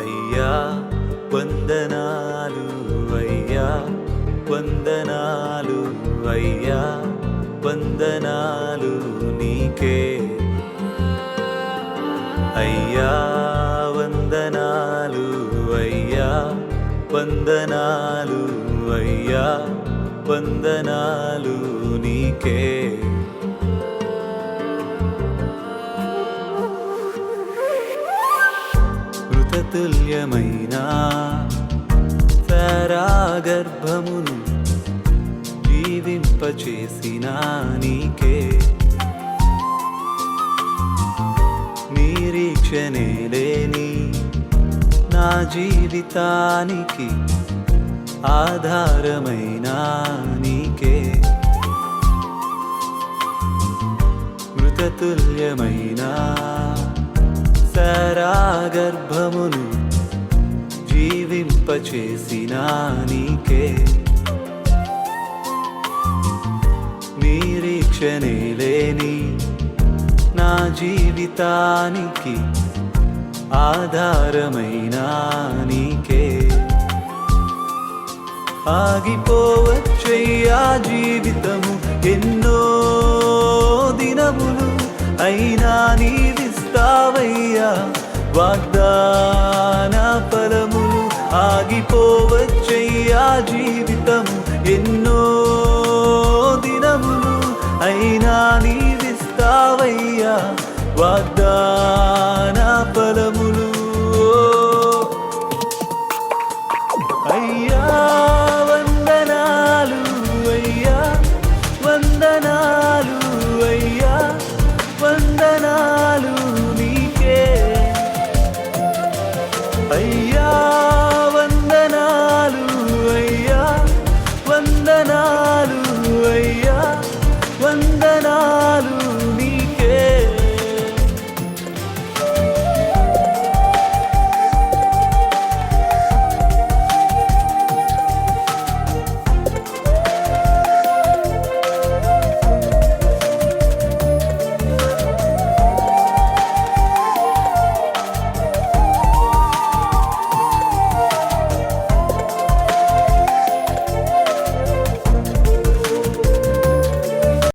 అయ్యా వందనాలు అయ్యా వందనాలు అయ్యా వందనాలు నీకే. అయ్యా వందనాలు అయ్యా వందనాలు అయ్యా వందనాలు నీకే. మృతతుల్యమైన గర్భమును జీవింపచేసిన నీకే. నిరీక్షణే లేని నా జీవితానికి ఆధారమైన నీకే. మృతతుల్యమైన సరాగర్భమును జీవింపచేసిన నీకే. నిరీక్షణే లేని నా జీవితానికి ఆధారమైన నీకే. ఆగిపోవచ్చయ్యా జీవితము ఎన్నో దినములు అయినా నీవిస్తావయ్యా. వాగ్దాన ఫలములు ఆగిపోవచ్చయ్యా జీవితము ఎన్నో దినములు అయినా నీవిస్తావయ్యా. వాగ్దా వందనాలు నీకే అయ్యా